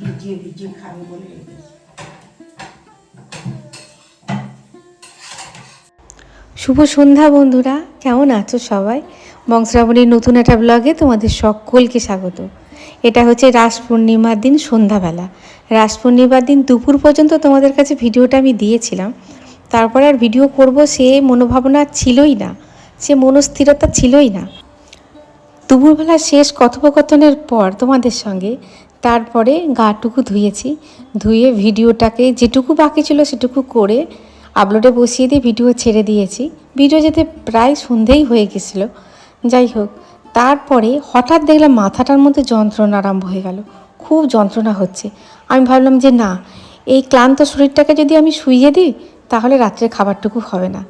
ভিজিয়ে ভিজিয়ে খাবে বলে শুভ সন্ধ্যা বন্ধুরা, কেমন আছো সবাই? বংশরাবণীর নতুন একটা ব্লগে তোমাদের সকলকে স্বাগত। এটা হচ্ছে রাস পূর্ণিমার দিন সন্ধ্যাবেলা। রাস পূর্ণিমার দিন দুপুর পর্যন্ত তোমাদের কাছে ভিডিওটা আমি দিয়েছিলাম। তারপরে আর ভিডিও করব সে মনোভাবনা ছিলই না, সে মনস্থিরতা ছিলই না। দুপুরবেলা শেষ কথোপকথনের পর তোমাদের সঙ্গে তারপরে গাটুকু ধুয়েছি। ধুয়ে ভিডিওটাকে যেটুকু বাকি ছিল সেটুকু করে আপলোডে বসিয়ে দিয়ে ভিডিও ছেড়ে দিয়েছি। ভিডিও যেতে প্রায় সন্ধেই হয়ে গেছিল। যাই হোক, তারপরে হঠাৎ দেখলাম মাথাটার মধ্যে যন্ত্রণা আরম্ভ হয়ে গেল। খুব যন্ত্রণা হচ্ছে। আমি ভাবলাম যে না, এই ক্লান্ত শরীরটাকে যদি আমি শুইয়ে দিই, তাহলে রাত্রে খাবারটুকু হবে না।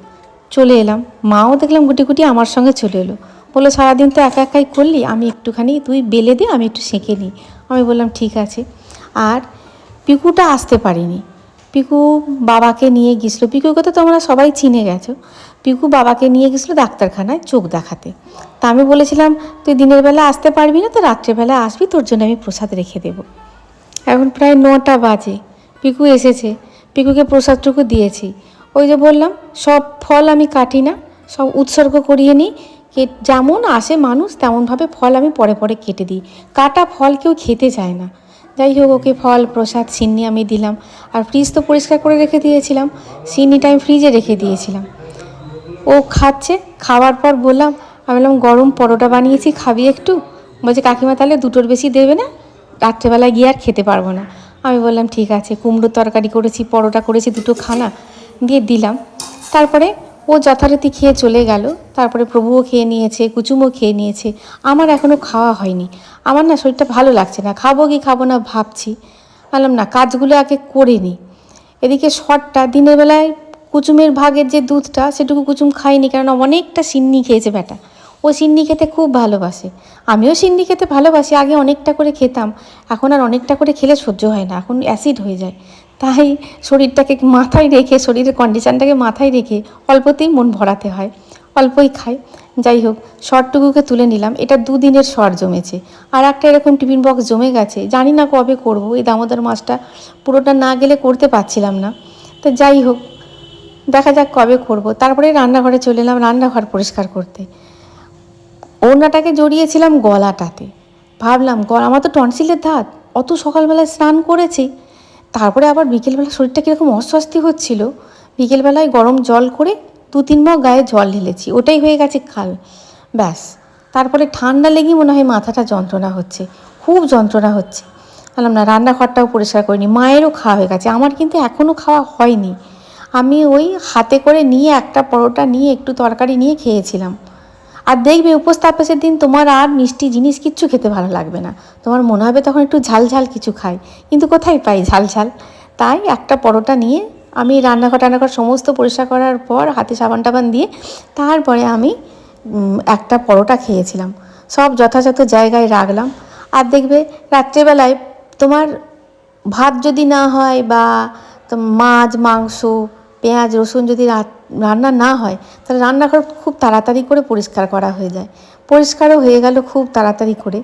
চলে এলাম। মাও দেখলাম গুটি গুটি আমার সঙ্গে চলে এলো। বলল, সারাদিন তো একা একাই করলি, আমি একটুখানি তুই বেলে দে, আমি একটু সেঁকে নিই। আমি বললাম, ঠিক আছে। আর পিকুটা আসতে পারিনি। পিকু বাবাকে নিয়ে গেছিল পিকুকে তো তোমরা সবাই চিনে গেছো। পিকু বাবাকে নিয়ে গেছিল ডাক্তারখানায় চোখ দেখাতে। তা আমি বলেছিলাম, তুই দিনের বেলা আসতে পারবি না, তো রাত্রেবেলা আসবি, তোর জন্য আমি প্রসাদ রেখে দেবো। এখন প্রায় নটা বাজে। পিকু এসেছে। পিকুকে প্রসাদটুকু দিয়েছি। ওই যে বললাম, সব ফল আমি কাটি না, সব উৎসর্গ করিয়ে নিই যেমন আসে মানুষ, তেমনভাবে ফল আমি পরে পরে কেটে দিই। কাটা ফল কেউ খেতে চায় না। যাই হোক, ওকে ফল, প্রসাদ, সিন্নি আমি দিলাম। আর ফ্রিজ তো পরিষ্কার করে রেখে দিয়েছিলাম। সিন্নিটা আমি ফ্রিজে রেখে দিয়েছিলাম। ও খাচ্ছে। খাওয়ার পর বললাম, আমি বললাম, গরম পরোটা বানিয়েছি, খাবি একটু? বলছে, কাকিমা, তাহলে দুটোর বেশি দেবে না? রাত্রেবেলায় গিয়ে আর খেতে পারব না। আমি বললাম, ঠিক আছে, কুমড়োর তরকারি করেছি, পরোটা করেছি, দুটো খানা দিয়ে দিলাম। তারপরে ও যথারীতি খেয়ে চলে গেল। তারপরে প্রভুও খেয়ে নিয়েছে, কুচুমও খেয়ে নিয়েছে। আমার এখনও খাওয়া হয়নি। আমার না শরীরটা ভালো লাগছে না। খাব কি খাব না ভাবছি। বললাম, না, কাজগুলো আগে করে নিই এদিকে শটটা দিনের বেলায় কুচুমের ভাগের যে দুধটা, সেটুকু কুচুম খাইনি কারণ অনেকটা সিন্নি খেয়েছে বেটা ও সিন্নি খেতে খুব ভালোবাসে। আমিও সিন্নি খেতে ভালোবাসি, আগে অনেকটা করে খেতাম। এখন আর অনেকটা করে খেলে সহ্য হয় না। এখন অ্যাসিড হয়ে যায়। তাই শরীরটাকে মাথায় রেখে, শরীরের কন্ডিশনটাকে মাথায় রেখে অল্পতেই মন ভরাতে হয়। অল্পই খাই। যাই হোক, শর্টটুকুকে তুলে নিলাম। এটা দুদিনের শর্ট জমেছে। আর একটা এরকম টিফিন বক্স জমে গেছে। জানি না কবে করব। এই দামোদর মাছটা পুরোটা না গেলে করতে পারছিলাম না। তো যাই হোক, দেখা যাক কবে করব। তারপরে রান্নাঘরে চলে এলাম রান্নাঘর পরিষ্কার করতে। ওড়নাটাকে জড়িয়েছিলাম গলাটাতে। ভাবলাম, গলা, আমার তো টনসিলের ধাত অত সকালবেলায় স্নান করেছি। তারপরে আবার বিকেলবেলা শরীরটা কীরকম অস্বস্তি হচ্ছিল। বিকেলবেলায় গরম জল করে দু তিন মগ গায়ে জল ঢেলেছি, ওটাই হয়ে গেছে খাল। ব্যাস, তারপরে ঠান্ডা লেগেই মনে হয় মাথাটা যন্ত্রণা হচ্ছে, খুব যন্ত্রণা হচ্ছে। বললাম, না, রান্নাঘরটাও পরিষ্কার করিনি, মায়েরও খাওয়া হয়ে গেছে, আমার কিন্তু এখনও খাওয়া হয়নি। আমি ওই হাতে করে নিয়ে একটা পরোটা নিয়ে একটু তরকারি নিয়ে খেয়েছিলাম। আর দেখবে উপোস তাপসের দিন তোমার আর মিষ্টি জিনিস কিচ্ছু খেতে ভালো লাগবে না। তোমার মনে হবে তখন একটু ঝাল ঝাল কিছু খাই। কিন্তু কোথায় পাই ঝাল ঝাল? তাই একটা পরোটা নিয়ে আমি রান্নাঘর টান্নাঘর সমস্ত পরিষ্কার করার পর হাতে সাবান টাবান দিয়ে তারপরে আমি একটা পরোটা খেয়েছিলাম। সব যথাযথ জায়গায় রাখলাম। আর দেখবে রাত্রেবেলায় তোমার ভাত যদি না হয় বা মাছ, মাংস পেঁয়াজ, রসুন যদি রান্না না হয়, তাহলে রান্নাঘর খুব তাড়াতাড়ি করে পরিষ্কার করা হয়ে যায়। পরিষ্কারও হয়ে গেল খুব তাড়াতাড়ি করে।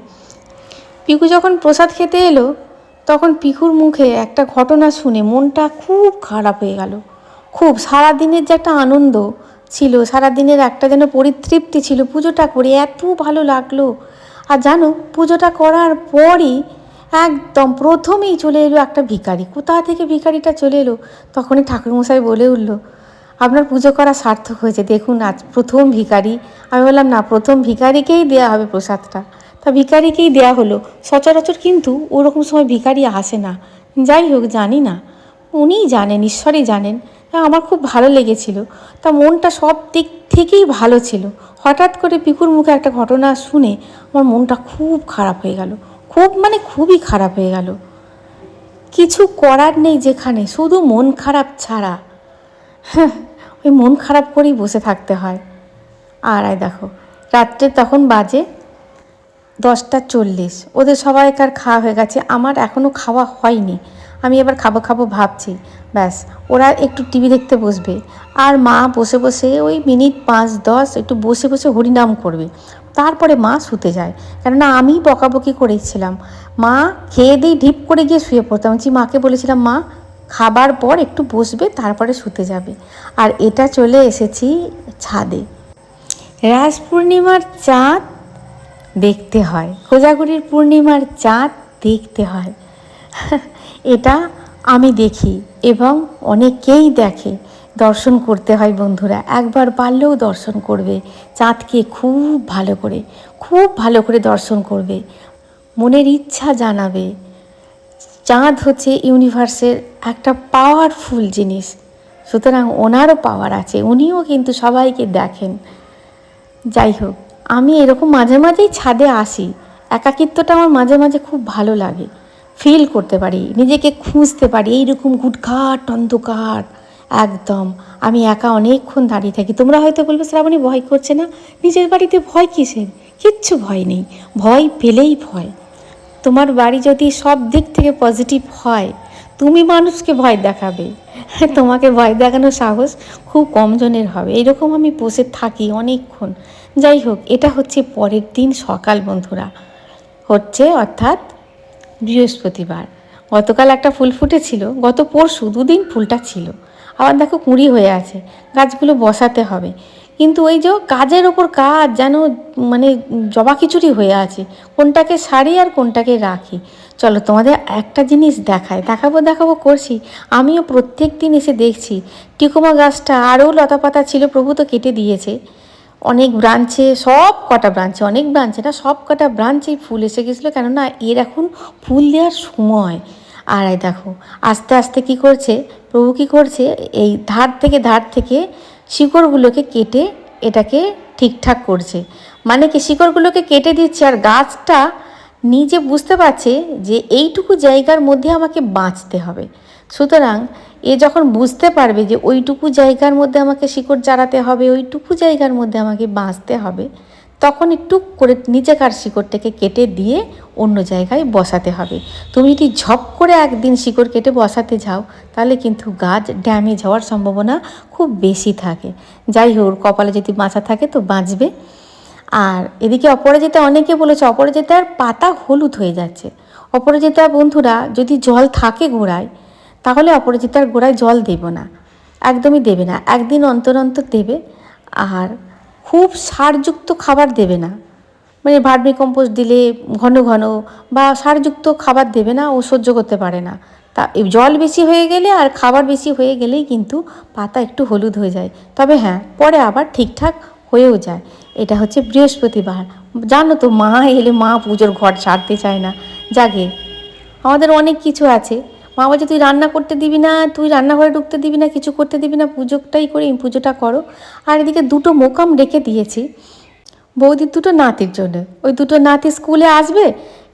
পিকু যখন প্রসাদ খেতে এলো, তখন পিকুর মুখে একটা ঘটনা শুনে মনটা খুব খারাপ হয়ে গেল। খুব সারা দিনের যে একটা আনন্দ ছিল সারা দিনের একটা যেন পরিতৃপ্তি ছিল, পুজোটা করে এত ভালো লাগল। আর জানো, পুজোটা করার পরই একদম প্রথমেই চলে এলো একটা ভিখারি। কোথা থেকে ভিখারিটা চলে এলো? তখনই ঠাকুরমশাই বলে উঠল, আপনার পুজো করা সার্থক হয়েছে। দেখুন, আজ প্রথম ভিখারি। আমি বললাম, না, প্রথম ভিখারিকেই দেওয়া হবে প্রসাদটা। তা ভিখারিকেই দেওয়া হলো। সচরাচর কিন্তু ওরকম সময় ভিখারি আসে না। যাই হোক, জানি না। উনিই জানেন, ঈশ্বরই জানেন। আমার খুব ভালো লেগেছিল। তা মনটা সব দিক থেকেই ভালো ছিল। হঠাৎ করে পিকুর মুখে একটা ঘটনা শুনে আমার মনটা খুব খারাপ হয়ে গেল। খুব মানে খুবই খারাপ হয়ে গেল। কিছু করার নেই যেখানে, শুধু মন খারাপ ছাড়া। হ্যাঁ ওই মন খারাপ করেই বসে থাকতে হয়। আর আয় দেখো, রাত্রে তখন বাজে দশটা চল্লিশ। ওদের সবাইকার খাওয়া হয়ে গেছে। আমার এখনও খাওয়া হয়নি। আমি এবার খাব খাব ভাবছি। ব্যাস, ওরা একটু টিভি দেখতে বসবে। আর মা বসে বসে ওই মিনিট পাঁচ দশ একটু বসে বসে হরিনাম করবে। তারপরে মা শুতে যায়। কেননা আমি বকাবকি করেছিলাম। মা খেয়ে দিয়ে ঢিপ করে গিয়ে শুয়ে পড়তাম যে মাকে বলেছিলাম, মা, খাবার পর একটু বসবে, তারপরে শুতে যাবে। আর এটা চলে এসেছি ছাদে। রাস পূর্ণিমার চাঁদ দেখতে হয়। কোজাগুড়ির পূর্ণিমার চাঁদ দেখতে হয়। এটা আমি দেখি এবং অনেকেই দেখে। দর্শন করতে হয় বন্ধুরা। একবার পারলেও দর্শন করবে। চাঁদকে খুব ভালো করে, খুব ভালো করে দর্শন করবে। মনের ইচ্ছা জানাবে। চাঁদ হচ্ছে ইউনিভার্সের একটা পাওয়ারফুল জিনিস। সুতরাং ওনারও পাওয়ার আছে। উনিও কিন্তু সবাইকে দেখেন। যাই হোক, আমি এরকম মাঝে মাঝেই ছাদে আসি। একাকিত্বটা আমার মাঝে মাঝে খুব ভালো লাগে। ফিল করতে পারি, নিজেকে খুঁজতে পারি। এইরকম গুটঘাট অন্ধকার। একদম। আমি একা অনেকক্ষণ দাঁড়িয়ে থাকি। তোমরা হয়তো বলবে, শ্রাবণী, ভয় করছে না? নিজের বাড়িতে ভয় কিসের? কিচ্ছু ভয় নেই। ভয় পেলেই ভয়। তোমার বাড়ি যদি সব দিক থেকে পজিটিভ হয়, তুমি মানুষকে ভয় দেখাবে। তোমাকে ভয় দেখানোর সাহস খুব কমজনের হবে। এরকম আমি বসে থাকি অনেকক্ষণ। যাই হোক, এটা হচ্ছে পরের দিন সকাল, বন্ধুরা। হচ্ছে, অর্থাৎ বৃহস্পতিবার। গতকাল একটা ফুল ফুটেছিল। গত পরশু দুদিন ফুলটা ছিল। আবার দেখো কুঁড়ি হয়ে আছে, গাছগুলো বসাতে হবে। কিন্তু ওই যে কাজের ওপর কাজ যেন মানে জবা খিচুড়ি হয়ে আছে, কোনটাকে সারি আর কোনটাকে রাখি। চলো তোমাদের একটা জিনিস দেখায় দেখাবো দেখাবো করছি। আমিও প্রত্যেক দিন এসে দেখছি, টিকোমা গাছটা আরও লতা পাতা ছিল, প্রভু তো কেটে দিয়েছে। অনেক ব্রাঞ্চে, সব কটা ব্রাঞ্চে, অনেক ব্রাঞ্চে না, সব কটা ব্রাঞ্চেই ফুল এসে গেছিল, কেননা এর এখন ফুল দেওয়ার সময়। আর এই দেখো, আস্তে আস্তে কি করছে? প্রভু কি করছে? এই ধার থেকে ধার থেকে শিকড়গুলোকে কেটে এটাকে ঠিকঠাক করছে। মানে কি শিকড়গুলোকে কেটে দিচ্ছে আর গাছটা নিজে বুঝতে পারছে যে এইটুকু জায়গার মধ্যে আমাকে বাঁচতে হবে। সুতরাং এ যখন বুঝতে পারবে যে ওইটুকু জায়গার মধ্যে আমাকে শিকড় চারাতে হবে, ওইটুকু জায়গার মধ্যে আমাকে বাঁচতে হবে তখন একটু করে নিচেকার শিকড়টাকে কেটে দিয়ে অন্য জায়গায় বসাতে হবে। তুমি যদি ঝপ করে একদিন শিকড় কেটে বসাতে যাও, তাহলে কিন্তু গাছ ড্যামেজ হওয়ার সম্ভাবনা খুব বেশি থাকে। যাই হোক কপালে যদি বাঁচা থাকে তো বাঁচবে। আর এদিকে অপরাজিতা অনেকে বলেছে, অপরাজিতার পাতা হলুদ হয়ে যাচ্ছে। অপরাজিতা, বন্ধুরা, যদি জল থাকে গোড়ায়, তাহলে অপরাজিতার গোড়ায় জল দেব না। একদমই দেবে না। একদিন অন্তর অন্তর দেবে। আর খুব সারযুক্ত খাবার দেবে না। মানে ভার্মি কম্পোস্ট দিলে ঘন ঘন বা সারযুক্ত খাবার দেবে না, ও সহ্য করতে পারে না। তা জল বেশি হয়ে গেলে আর খাবার বেশি হয়ে গেলেই কিন্তু পাতা একটু হলুদ হয়ে যায়। তবে হ্যাঁ পরে আবার ঠিকঠাক হয়েও যায়। এটা হচ্ছে বৃহস্পতিবার। জানো তো মা এলে মা পুজোর ঘর ছাড়তে চায় না। জাগে আমাদের অনেক কিছু আছে। মা বলছে তুই রান্না করতে দিবি না, তুই রান্নাঘরে ঢুকতে দিবি না, কিছু করতে দিবি না, পুজোটাই করি, পুজোটা করো। আর এদিকে দুটো মোকাম রেখে দিয়েছি, বৌদির দুটো নাতির জন্য। ওই দুটো নাতি স্কুলে আসবে,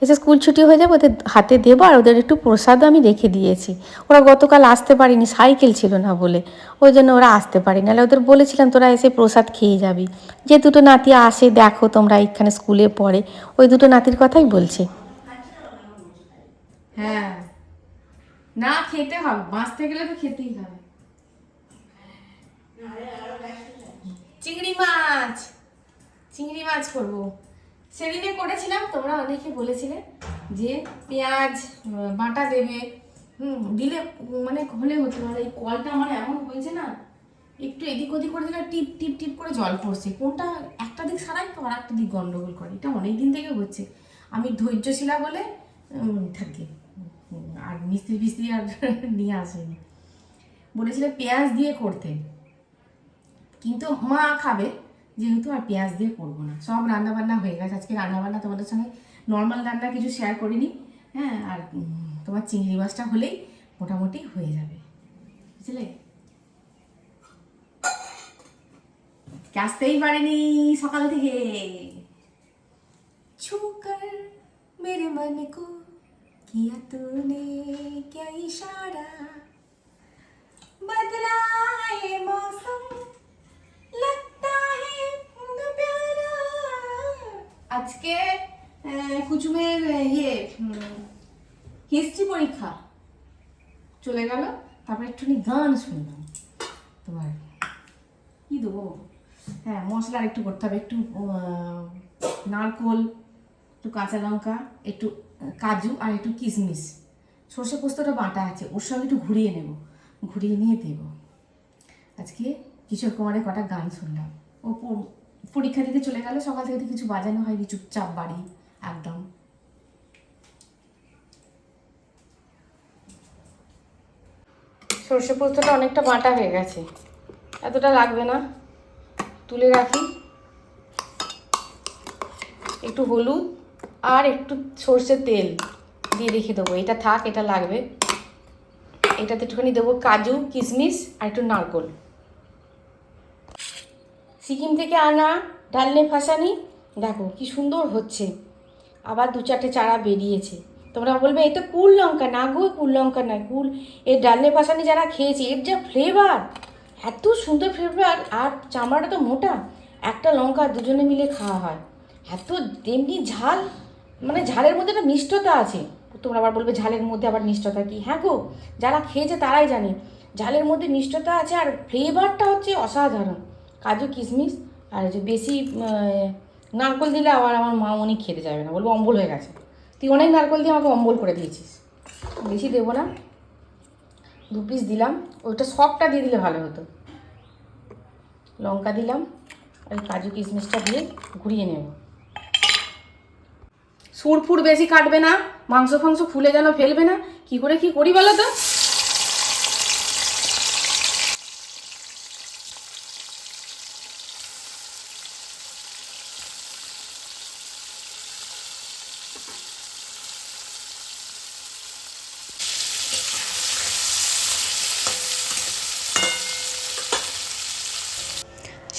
এসে স্কুল ছুটি হয়ে যাবে, ওদের হাতে দেবো আর ওদের একটু প্রসাদও আমি রেখে দিয়েছি। ওরা গতকাল আসতে পারিনি, সাইকেল ছিল না বলে, ওই জন্য ওরা আসতে পারি নাহলে ওদের বলেছিলাম, তোরা এসে প্রসাদ খেয়ে যাবি। যে দুটো নাতি আসে, দেখো তোমরা এখানে স্কুলে পড়ে, ওই দুটো নাতির কথাই বলছে। হ্যাঁ। না খেতে হবে, বাঁচতে গেলে তো খেতেই হবে। চিংড়ি মাছ চিংড়ি মাছ করব। সেদিনে করেছিলাম, তোমরা অনেকে বলেছিলে যে পেঁয়াজ, বাটা দেবে। হুম, দিলে মানে হলে হতো না এই কলটা আমার এমন হয়েছে না, একটু এদিক ওদিক করে দিলে টিপ টিপ টিপ করে জল পড়ছে। কোনটা একটা দিক সারাই তো আর একটা দিক গন্ডগোল করে, এটা অনেক দিন থেকে হচ্ছে। আমি ধৈর্যশীলা বলে থাকি। আর মিস্ত্রি ফিস্ত্রি আর নিয়ে আসেনি। বলেছিলেন পেঁয়াজ দিয়ে করতে। কিন্তু মা খাবে, যেহেতু আর পেঁয়াজ দিয়ে করব না। সব রান্নাবান্না হয়ে গেছে। আজকে রান্নাবান্না তোমাদের সঙ্গে নর্মাল রান্না কিছু শেয়ার করিনি। হ্যাঁ আর তোমার চিংড়ি মাছটা হলেই মোটামুটি হয়ে যাবে। বুঝলে? আসতেই পারেনি সকাল থেকে। ছুকার, মেরে মানে কো किया तूने क्या इशारा बदला है मौसम लगता है प्यारा আজকে আহ, কুচুমের আহ, ইয়ে হিস্ট্রি পরীক্ষা চলে গেল তারপরে একটুখানি গান শুনলাম তোমার কি দেবো হ্যাঁ মশলা আর একটু করতে হবে একটু আহ, নারকোল একটু কাঁচা লঙ্কা, একটু কাজু আর একটু কিশমিশ। সর্ষে পোস্তটা বাটা আছে, ওর সঙ্গে একটু ঘুরিয়ে নেব। ঘুরিয়ে নিয়ে দেব। আজকে কিশোর কুমারের কটা গান শুনলাম। ও পরীক্ষা দিতে চলে গেল, সকাল থেকে কিছু বাজানো হয়নি, চুপচাপ বাড়ি, একদম। সর্ষে পোস্তটা অনেকটা বাটা হয়ে গেছে। এতটা লাগবে না। তুলে রাখি। একটু হলুদ আর একটু সর্ষের তেল দিয়ে রেখে দেবো। এটা থাক, এটা লাগবে। এটাতে একটুখানি দেবো কাজু, কিশমিশ আর একটু নারকোল। সিকিম থেকে আনা ডালনে ফাঁসানি দেখো কি সুন্দর হচ্ছে। আবার দু চারটে চারা বেরিয়েছে। তোমরা বলবে এটা কুল লঙ্কা। না গো, কুল লঙ্কা না কুল। এর ডালনে ফাঁসানি যারা খেয়েছে, এর যা ফ্লেভার এত সুন্দর ফ্লেভার আর চামড়াটা তো মোটা। একটা লঙ্কা দুজনে মিলে খাওয়া হয়। এত তেমনি ঝাল! মানে ঝালের মধ্যে একটা মিষ্টতা আছে। তোমরা আবার বলবে, ঝালের মধ্যে আবার মিষ্টতা কি? হ্যাঁ গো, যারা খেয়েছে তারাই জানে। ঝালের মধ্যে মিষ্টতা আছে আর ফ্লেভারটা হচ্ছে অসাধারণ। কাজু, কিশমিশ আর যে বেশি নারকল দিলে আবার আমার মা উনি খেতে যাবে না। বলব, অম্বল হয়ে গেছে। তুই অনেক নারকল দিয়ে আমাকে অম্বল করে দিয়েছিস। বেশি দেবো না। দু পিস দিলাম। ওইটা সবটা দিয়ে দিলে ভালো হতো। লঙ্কা দিলাম। ওই কাজু, কিশমিশটা দিয়ে ঘুরিয়ে নেব। সুর ফুর বেশি কাটবে না, মাংস ফাংস ফুলে যেন ফেলবে না, কি করে কি করি বলো তো?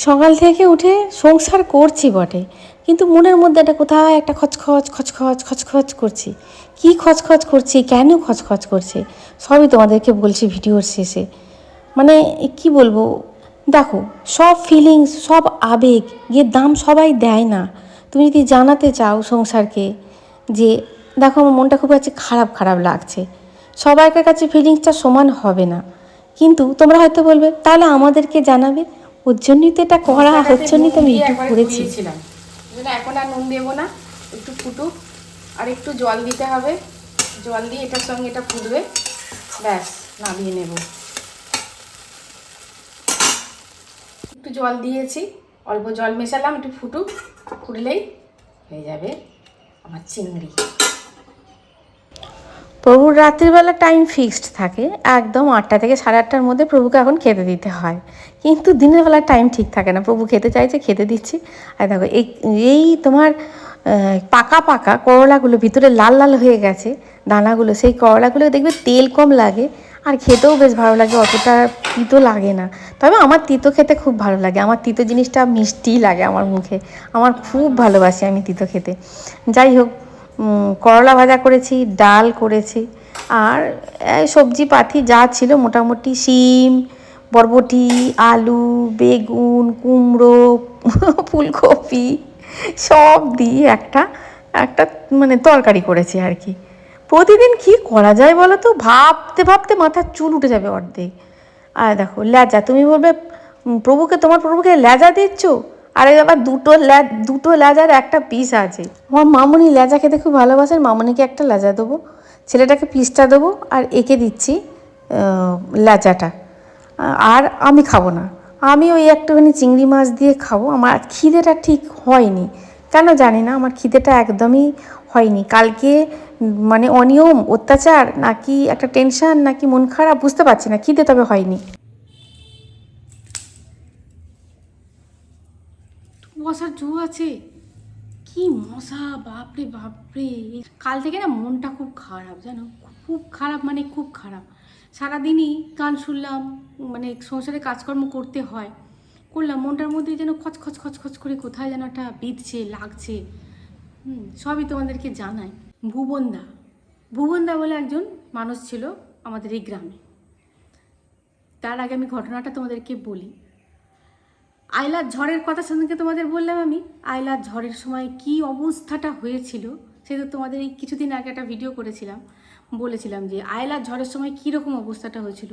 সকাল থেকে উঠে সংসার করছি বটে। কিন্তু মনের মধ্যে একটা কোথায় একটা খচখচ খচখচ খচখচ করছি। কি খচখচ করছি কেন খচখচ করছে? সবই তোমাদেরকে বলছি ভিডিওর শেষে। মানে কি বলব? দেখো সব ফিলিংস সব আবেগ এর দাম সবাই দেয় না। তুমি যদি জানাতে চাও সংসারকে যে দেখো আমার মনটা খুব কাছে খারাপ খারাপ লাগছে। সবাইকার কাছে ফিলিংসটা সমান হবে না। কিন্তু তোমরা হয়তো বলবে তাহলে আমাদেরকে জানাবে ওর জন্যই তো এটা করা ওর জন্যই তো আমি ইউটিউব করেছি। জন্য এখন আর নুন দেবো না, একটু ফুটুক। আর একটু জল দিতে হবে। জল দিয়ে এটার সঙ্গে এটা ফুটবে। ব্যাস, নামিয়ে নেব। একটু জল দিয়েছি। অল্প জল মেশালাম, একটু ফুটুক। ফুটলেই হয়ে যাবে আমার চিংড়ি। প্রভুর রাত্রিবেলা টাইম ফিক্সড থাকে। একদম আটটা থেকে সাড়ে আটটার মধ্যে প্রভুকে এখন খেতে দিতে হয়। কিন্তু দিনের বেলা টাইম ঠিক থাকে না। প্রভু খেতে চাইছে, খেতে দিচ্ছি। আর দেখো, এই এই তোমার পাকা পাকা করলাগুলো ভিতরে লাল লাল হয়ে গেছে, দানাগুলো, সেই করলাগুলো দেখবে তেল কম লাগে, আর খেতেও বেশ ভালো লাগে, অতটা তিতো লাগে না। তবে আমার তিতো খেতে খুব ভালো লাগে। আমার তিতো জিনিসটা মিষ্টি লাগে আমার মুখে। আমার খুব ভালোবাসি আমি তিতো খেতে। যাই হোক করলা ভাজা করেছি, ডাল করেছি, আর সবজি পাতি যা ছিল মোটামুটি শিম বরবটি, আলু, বেগুন, কুমড়ো, ফুলকপি, সব দিয়ে একটা একটা মানে তরকারি করেছি আর কি। প্রতিদিন কি করা যায় বলো তো? ভাবতে ভাবতে মাথার চুল উঠে যাবে অর্ধেক। আর দেখো, ল্যাজা, তুমি বলবে প্রভুকে, তোমার প্রভুকে লেজা দিচ্ছ? আরে আবার দুটো ল্যা, দুটো ল্যাজার একটা পিস আছে। আমার মামনি ল্যাজা খেতে খুব ভালোবাসেন মামনিকে একটা ল্যাজা দেবো। ছেলেটাকে পিসটা দেবো, আর একে দিচ্ছি লেজাটা আর আমি খাব না। আমি ওই একটুখানি চিংড়ি মাছ দিয়ে খাব। আমার খিদেটা ঠিক হয়নি। কেন জানি না, আমার খিদেটা একদমই হয়নি। কালকে মানে অনিয়ম, অত্যাচার, নাকি একটা টেনশন নাকি মন খারাপ, বুঝতে পারছি না। খিদে তবে হয়নি। মশার জু আছে? কি মশা, বাপরে বাপরে। কাল থেকে না মনটা খুব খারাপ, জানো? খুব খারাপ মানে খুব খারাপ। সারাদিনই গান শুনলাম মানে সংসারে কাজকর্ম করতে হয়। করলাম, মনটার মধ্যে যেন খচ খচ খচ খচ করে কোথায় যেন একটা বিঁধছে, লাগছে। সবই তোমাদেরকে জানাই। ভুবনদা। ভুবনদা বলে একজন মানুষ ছিল আমাদের এই গ্রামে। তার আগে আমি ঘটনাটা তোমাদেরকে বলি। আইলার ঝড়ের কথা সঙ্গে তোমাদের বললাম আমি। আইলার ঝড়ের সময় কি অবস্থাটা হয়েছিল, সেটা তোমাদের এই কিছুদিন আগে একটা ভিডিও করেছিলাম। বলেছিলাম যে আয়লার ঝড়ের সময় কী রকম অবস্থাটা হয়েছিল?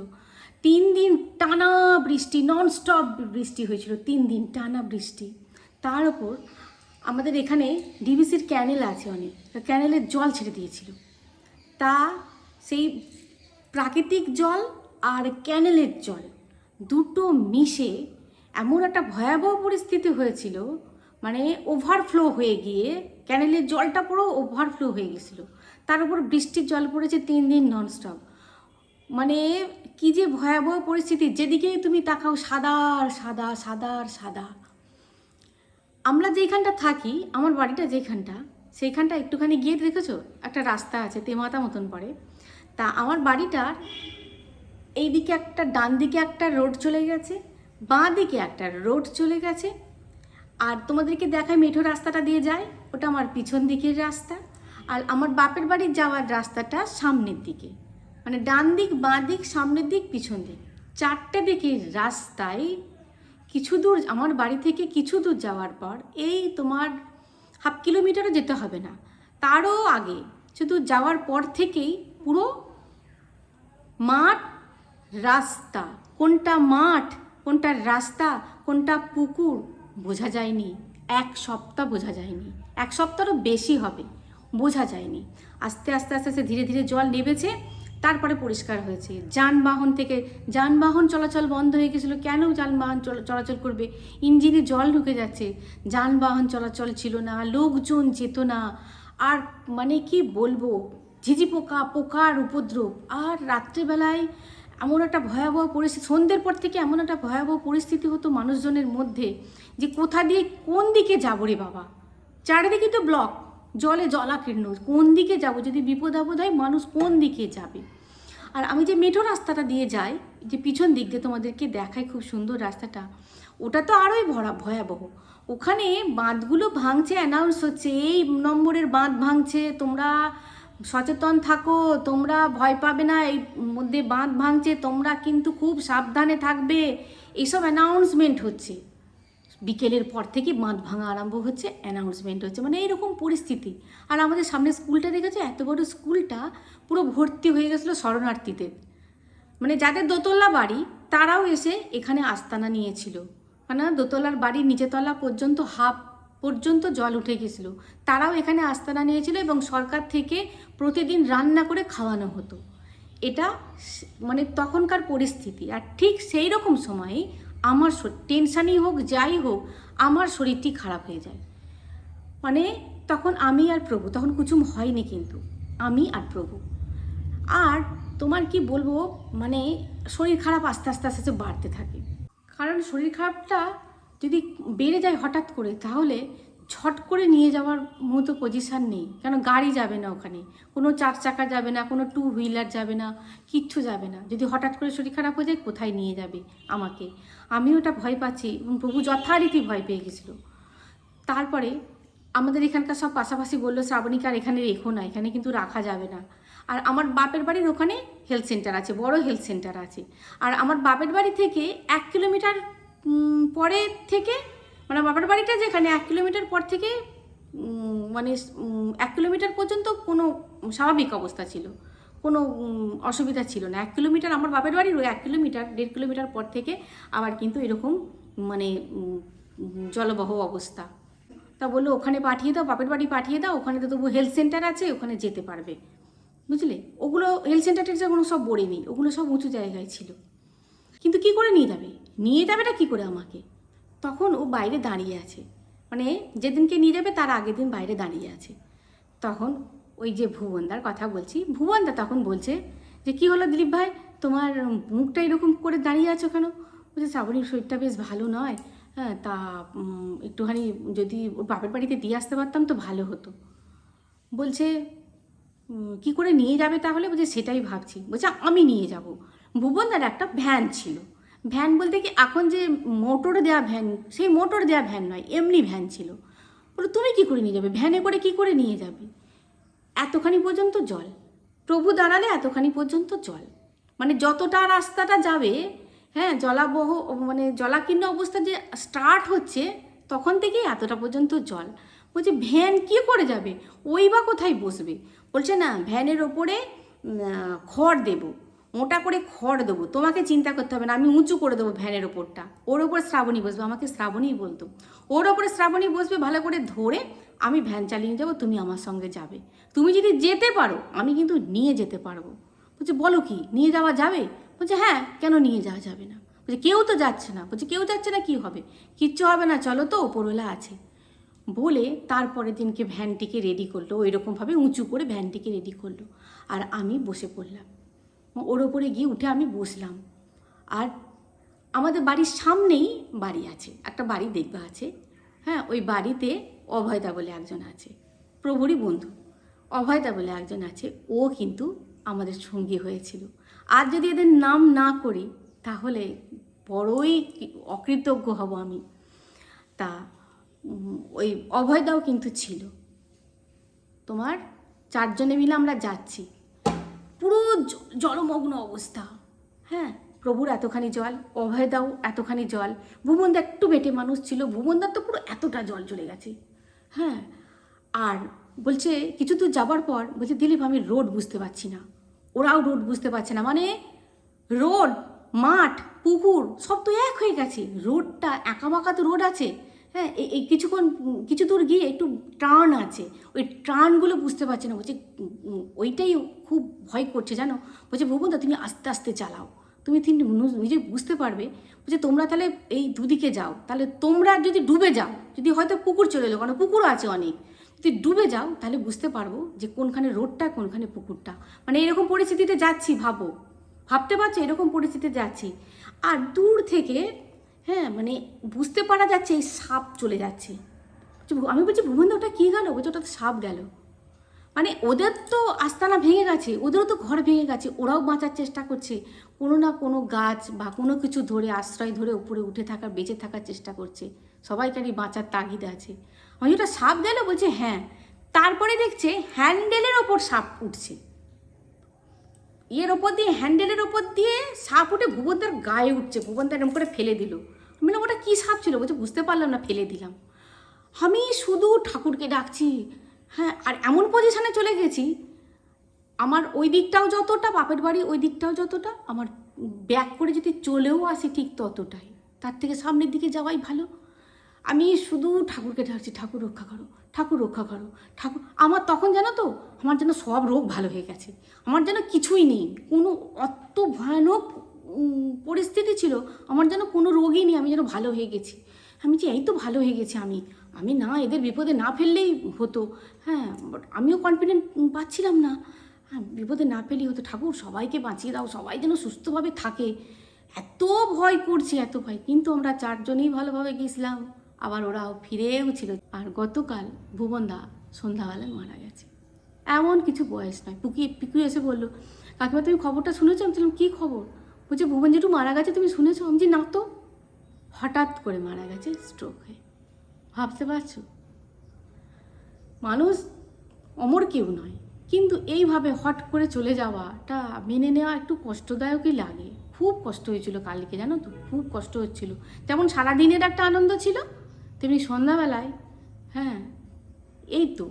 তিন দিন টানা বৃষ্টি নন স্টপ বৃষ্টি হয়েছিল, তিন দিন টানা বৃষ্টি। তার ওপর আমাদের এখানে ডিবিসির ক্যানেল আছে অনেক ক্যানেলের জল ছেড়ে দিয়েছিল। তা সেই প্রাকৃতিক জল আর ক্যানেলের জল দুটো মিশে এমন একটা ভয়াবহ পরিস্থিতি হয়েছিল মানে ওভারফ্লো হয়ে গিয়ে ক্যানেলের জলটা পুরো ওভারফ্লো হয়ে গেছিল তার উপর বৃষ্টির জল পড়েছে তিন দিন ননস্টপ মানে কি যে ভয়াবহ পরিস্থিতি যেদিকেই তুমি তাকাও সাদা আর সাদা সাদা আর সাদা। আমরা যেইখানটা থাকি, আমার বাড়িটা যেখানটা সেইখানটা একটুখানি গিয়ে দেখেছ? একটা রাস্তা আছে, তেমাতা মতন পড়ে। তা আমার বাড়িটার এই দিকে একটা ডান দিকে একটা রোড চলে গেছে বাঁ দিকে একটা রোড চলে গেছে। আর তোমাদেরকে দেখায় মেঠো রাস্তাটা দিয়ে যায়, ওটা আমার পিছন দিকের রাস্তা। আর আমার বাপের বাড়ি যাওয়ার রাস্তাটা সামনের দিকে। মানে ডান দিক, বাঁ দিক, সামনের দিক, পিছন দিক। চারটে দিকের রাস্তায় কিছু দূর, আমার বাড়ি থেকে কিছু দূর যাওয়ার পর এই তোমার হাফ কিলোমিটারও যেতে হবে না। তারও আগে শুধু যাওয়ার পর থেকেই পুরো মাঠ, রাস্তা। কোনটা মাঠ, কোনটা রাস্তা, কোনটা পুকুর বোঝা যায়নি। এক সপ্তাহ বোঝা যায়নি। এক সপ্তাহরও বেশি হবে। বোঝা যায়নি। আস্তে আস্তে আস্তে আস্তে ধীরে ধীরে জল নেমেছে, তারপরে পরিষ্কার হয়েছে। যানবাহন থেকে, যানবাহন চলাচল বন্ধ হয়ে গেছিল, কেন যানবাহন চলাচল করবে? ইঞ্জিনে জল ঢুকে যাচ্ছে, যানবাহন চলাচল ছিল না, লোকজন যেত না। আর মানে কি বলব, ঝিঝি পোকা, পোকার উপদ্রব। আর রাত্রেবেলায় এমন একটা ভয়াবহ পরিস্থিতি সন্ধ্যের পর থেকে এমন একটা ভয়াবহ পরিস্থিতি হতো মানুষজনের মধ্যে, যে কোথা দিয়ে কোন দিকে যাব রে বাবা? চারিদিকে তো ব্লক জলে জলাকীর্ণ, কোন দিকে যাব? যদি বিপদ আপদ হয়, মানুষ কোন দিকে যাবে? আর আমি যে মেঠো রাস্তাটা দিয়ে যাই, যে পিছন দিক দিয়ে তোমাদেরকে দেখাই খুব সুন্দর রাস্তাটা, ওটা তো আরোই ভরা, ভয়াবহ। ওখানে বাঁধগুলো ভাঙছে অ্যানাউন্স হচ্ছে, এই নম্বরের বাঁধ ভাঙছে, তোমরা সচেতন থাকো, তোমরা ভয় পাবে না, এই মধ্যে বাঁধ ভাঙছে, তোমরা কিন্তু খুব সাবধানে থাকবে এইসব অ্যানাউন্সমেন্ট হচ্ছে। বিকেলের পর থেকে বাঁধ ভাঙা আরম্ভ হচ্ছে অ্যানাউন্সমেন্ট হচ্ছে। মানে এরকম পরিস্থিতি। আর আমাদের সামনে স্কুলটা দেখেছ? এত বড় স্কুলটা পুরো ভর্তি হয়ে গেছিল শরণার্থীদের। মানে যাদের দোতলা বাড়ি, তারাও এসে এখানে আস্তানা নিয়েছিল। মানে দোতলার বাড়ির নিচেতলা পর্যন্ত, হাফ পর্যন্ত জল উঠে গেছিল। তারাও এখানে আস্তানা নিয়েছিল এবং সরকার থেকে প্রতিদিন রান্না করে খাওয়ানো হতো। এটা মানে তখনকার পরিস্থিতি। আর ঠিক সেই রকম সময়ে আমার টেনশানই হোক, যাই হোক, আমার শরীরটি খারাপ হয়ে যায়। মানে তখন আমি আর প্রভু, তখন কুচুম হয়নি কিন্তু, আমি আর প্রভু। আর তোমার কি বলব মানে শরীর খারাপ আস্তে আস্তে আস্তে আস্তে বাড়তে থাকে। কারণ শরীর খারাপটা যদি বেড়ে যায় হঠাৎ করে, তাহলে ঝট করে নিয়ে যাওয়ার মতো পজিশান নেই। কেন? গাড়ি যাবে না ওখানে। কোনো চার চাকা যাবে না, কোনো টু হুইলার যাবে না, কিচ্ছু যাবে না। যদি হঠাৎ করে শরীর খারাপ হয়ে যায়, কোথায় নিয়ে যাবে আমাকে? আমি ওটা ভয় পাচ্ছি এবং প্রভু যথারীতি ভয় পেয়ে গেছিল। তারপরে আমাদের এখানকার সব পাশাপাশি বলল, শ্রাবণীকে আর এখানে রেখো না, এখানে কিন্তু রাখা যাবে না। আর আমার বাপের বাড়ির ওখানে হেলথ সেন্টার আছে, বড় হেলথ সেন্টার আছে। আর আমার বাপের বাড়ি থেকে এক কিলোমিটার পরে থেকে মানে বাপের বাড়িটা যেখানে, এক কিলোমিটার পর থেকে মানে এক কিলোমিটার পর্যন্ত কোনো স্বাভাবিক অবস্থা ছিল। কোনো অসুবিধা ছিল না। এক কিলোমিটার আমার বাপের বাড়ির ওই এক কিলোমিটার, দেড় কিলোমিটার পর থেকে আবার কিন্তু এরকম মানে জলবহ অবস্থা। তা বলল, ওখানে পাঠিয়ে দাও, বাপের বাড়ি পাঠিয়ে দাও, ওখানে তো তবু হেলথ সেন্টার আছে, ওখানে যেতে পারবে। বুঝলে? ওগুলো হেলথ সেন্টার টেন্টার কোনো সব বড়ে নেই, ওগুলো সব উঁচু জায়গায় ছিল। কিন্তু কি করে নিয়ে যাবে? নিয়ে যাবেটা কি করে আমাকে? তখন ও বাইরে দাঁড়িয়ে আছে। মানে যেদিনকে নিয়ে যাবে তার আগের দিন বাইরে দাঁড়িয়ে আছে। তখন ওই যে ভুবনদার কথা বলছি, ভুবনদা তখন বলছে যে, কি হলো দিলীপ ভাই? তোমার মুখটা এরকম করে দাঁড়িয়ে আছো কেন? বলছে শ্রাবণীর শরীরটা বেশ ভালো নয়। হ্যাঁ তা একটুখানি যদি ওর বাপের বাড়িতে দিয়ে আসতে পারতাম তো ভালো হতো। বলছে কি করে নিয়ে যাবে তাহলে? বলছে, সেটাই ভাবছি। বলছে, আমি নিয়ে যাব। ভুবনদার একটা ভ্যান ছিল। ভ্যান বলতে কি এখন যে মোটর দেওয়া ভ্যান, সেই মোটর দেওয়া ভ্যান নয়, এমনি ভ্যান ছিল। বলে, তুমি কি করে নিয়ে যাবে? ভ্যানে করে কি করে নিয়ে যাবে? এতখানি পর্যন্ত জল। প্রভু দাঁড়ালে এতখানি পর্যন্ত জল। মানে যতটা রাস্তাটা যাবে হ্যাঁ জলাবহ মানে জলাকীর্ণ অবস্থা যে স্টার্ট হচ্ছে, তখন থেকেই এতটা পর্যন্ত জল। বলছে, ভ্যান কি করে যাবে? ওই বা কোথায় বসবে? বলছে, না, ভ্যানের ওপরে খড় দেব। মোটা করে খড় দেবো। তোমাকে চিন্তা করতে হবে না, আমি উঁচু করে দেবো ভ্যানের ওপরটা। ওর ওপর শ্রাবণী বসবে, আমাকে শ্রাবণীই বলতো। ওর ওপরে শ্রাবণী বসবে, ভালো করে ধরে আমি ভ্যান চালিয়ে যাব, তুমি আমার সঙ্গে যাবে। তুমি যদি যেতে পারো, আমি কিন্তু নিয়ে যেতে পারব। বলছে, বলো কি, নিয়ে যাওয়া যাবে? বলছে হ্যাঁ কেন নিয়ে যাওয়া যাবে না? বলছে, কেউ তো যাচ্ছে না। বলছে, কেউ যাচ্ছে না, কি হবে? কিচ্ছু হবে না, চলো তো, ওপরওয়ালা আছে। বলে তারপরের দিনকে ভ্যানটিকে রেডি করল ওই রকমভাবে উঁচু করে ভ্যানটিকে রেডি করল। আর আমি বসে পড়লাম। ওর ওপরে গিয়ে উঠে আমি বসলাম। আর আমাদের বাড়ির সামনেই বাড়ি আছে, একটা বাড়ি দেখবা আছে। হ্যাঁ ওই বাড়িতে অভয়দা বলে একজন আছে প্রভুরই বন্ধু। অভয়দা বলে একজন আছে, ও কিন্তু আমাদের সঙ্গী হয়েছিল। আর যদি এদের নাম না করি, তাহলে বড়ই অকৃতজ্ঞ হব আমি। তা ওই অভয়দাও কিন্তু ছিল। তোমার চারজনে মিলে আমরা যাচ্ছি। জলমগ্ন অবস্থা। হ্যাঁ প্রভুর এতখানি জল, অভয়দাও এতখানি জল। ভুবনদা একটু বেটে মানুষ ছিল ভুবনদার তো পুরো এতটা জল চলে গেছে। হ্যাঁ আর বলছে কিছু দূর যাবার পর বলছে, দিলীপ, আমি রোড বুঝতে পারছি না। ওরাও রোড বুঝতে পারছে না। মানে রোড, মাঠ, পুকুর, সব তো এক হয়ে গেছে। রোডটা একাবাঁকা তো রোড আছে। হ্যাঁ এই- কিছুক্ষণ, কিছু দূর গিয়ে একটু টার্ন আছে। ওই টার্নগুলো বুঝতে পারছে না। বলছে ওইটাই খুব ভয় করছে জানো? বলছে ভুবনদা তুমি আস্তে আস্তে চালাও। তুমি নিজে বুঝতে পারবে। বলছে, তোমরা তাহলে এই দুদিকে যাও। তাহলে তোমরা যদি ডুবে যাও, যদি হয়তো পুকুর চলে এলো, কারণ পুকুরও আছে অনেক। যদি ডুবে যাও, তাহলে বুঝতে পারব যে কোনখানে রোডটা, কোনখানে পুকুরটা। মানে এরকম পরিস্থিতিতে যাচ্ছি, ভাবো। ভাবতে পারছ, এরকম পরিস্থিতিতে যাচ্ছি। আর দূর থেকে হ্যাঁ মানে বুঝতে পারা যাচ্ছে এই সাপ চলে যাচ্ছে। আমি বলছি, ভুবন ওটা কী গেল? বলছি ওটা সাপ গেল। মানে ওদের তো আস্তানা ভেঙে গেছে, ওদেরও তো ঘর ভেঙে গেছে, ওরাও বাঁচার চেষ্টা করছে। কোনো না কোনো গাছ বা কোনো কিছু ধরে, আশ্রয় ধরে উপরে উঠে থাকার বেঁচে থাকার চেষ্টা করছে। সবাইকারই বাঁচার তাগিদে আছে। আমি ওটা সাপ গেল? বলছে হ্যাঁ। তারপরে দেখছে, হ্যান্ডেলের ওপর সাপ উঠছে। ইয়ের ওপর দিয়ে, হ্যান্ডেলের ওপর দিয়ে সাপ উঠে ভুবনদার গায়ে উঠছে। ভুবনদা এরকম করে ফেলে দিল। আমি বললাম ওটা কী সাপ ছিল? বলছে, বুঝতে পারলাম না, ফেলে দিলাম। আমি শুধু ঠাকুরকে ডাকছি। হ্যাঁ আর এমন পজিশানে চলে গেছি। আমার ওই দিকটাও যতটা, বাপের বাড়ি ওই দিকটাও যতটা, আমার ব্যাক করে যদি চলেও আসে ঠিক ততটাই। তার থেকে সামনের দিকে যাওয়াই ভালো। আমি শুধু ঠাকুরকে ডাকছি, ঠাকুর রক্ষা করো, ঠাকুর রক্ষা করো, ঠাকুর আমার তখন জানো তো, আমার যেন সব রোগ ভালো হয়ে গেছে। আমার যেন কিছুই নেই। কোনো অত ভয়ানক পরিস্থিতি ছিল, আমার যেন কোনো রোগই নেই, আমি যেন ভালো হয়ে গেছি। আমি যে এই তো ভালো হয়ে গেছি আমি। আমি না, এদের বিপদে না ফেললেই হতো। হ্যাঁ বাট আমিও কনফিডেন্ট পাচ্ছিলাম না। হ্যাঁ বিপদে না পেলেই হতো। ঠাকুর, সবাইকে বাঁচিয়ে দাও, সবাই যেন সুস্থভাবে থাকে। এত ভয় করছে, এত ভয়। কিন্তু আমরা চারজনেই ভালোভাবে গেছিলাম। আবার ওরাও ফিরেও ছিল। আর গতকাল ভুবনদা সন্ধ্যাবেলায় মারা গেছে। এমন কিছু বয়স নয়। পুকি পিকু এসে বলল, কাকিমা, তুমি খবরটা শুনেছো? আমি বললাম, কী খবর? বলছে ভুবন জেঠু মারা গেছে, তুমি শুনেছো? আমি যে না তো হঠাৎ করে মারা গেছে স্ট্রোক হয়ে। ভাবতে পারছ? মানুষ অমর কেউ নয়। কিন্তু এইভাবে হট করে চলে যাওয়াটা মেনে নেওয়া একটু কষ্টদায়কই লাগে। খুব কষ্ট হয়েছিল কালকে, জানো তো? খুব কষ্ট হচ্ছিল। যেমন সারাদিনের একটা আনন্দ ছিল, তেমনি সন্ধ্যাবেলায় হ্যাঁ এই তো।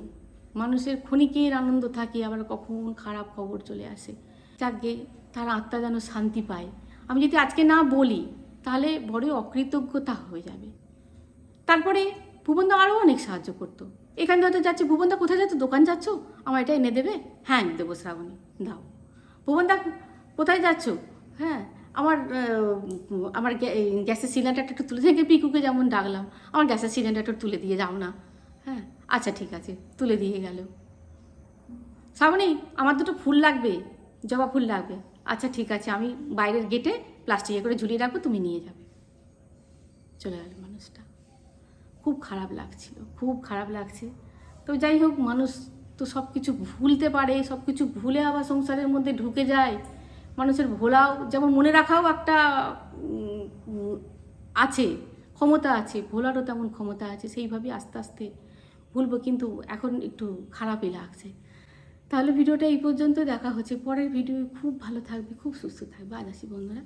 মানুষের ক্ষণিকের আনন্দ থাকে, আবার কখন খারাপ খবর চলে আসে। যাকে তার আত্মা যেন শান্তি পায়। আমি যদি আজকে না বলি, তাহলে বড়ই অকৃতজ্ঞতা হয়ে যাবে। তারপরে ভুবনদা আরও অনেক সাহায্য করতো। এখান থেকে হয়তো যাচ্ছে, ভুবনদা কোথায় যাচ্ছ? দোকান যাচ্ছ? আমার এটা এনে দেবে? হ্যাঁ এনে দেবো শ্রাবণী, দাও। ভুবনদা কোথায় যাচ্ছ? হ্যাঁ আমার আমার গ্যা- গ্যাসের সিলিন্ডারটা একটু তুলে থেকে পিকুকে যেমন ডাকলাম। আমার গ্যাসের সিলিন্ডারটা তুলে দিয়ে যাও না। হ্যাঁ আচ্ছা ঠিক আছে, তুলে দিয়ে গেল। শ্রাবণী, আমার দুটো ফুল লাগবে, জবা ফুল লাগবে। আচ্ছা ঠিক আছে, আমি বাইরের গেটে প্লাস্টিকে করে ঝুলিয়ে রাখব, তুমি নিয়ে যাবে। চলে গেল মানুষটা। খুব খারাপ লাগছিল, খুব খারাপ লাগছে। তো যাই হোক, মানুষ তো সব কিছু ভুলতে পারে সব কিছু ভুলে আবার সংসারের মধ্যে ঢুকে যায়। মানুষের ভোলাও, যেমন মনে রাখাও একটা আছে, ক্ষমতা আছে, ভোলারও তেমন ক্ষমতা আছে সেইভাবেই আস্তে আস্তে ভুলবো, কিন্তু এখন একটু খারাপই লাগছে। তাহলে ভিডিওটা এই পর্যন্ত দেখা হচ্ছে। পরের ভিডিও খুব ভালো থাকবে, খুব সুস্থ থাকবে। আজ আসি বন্ধুরা।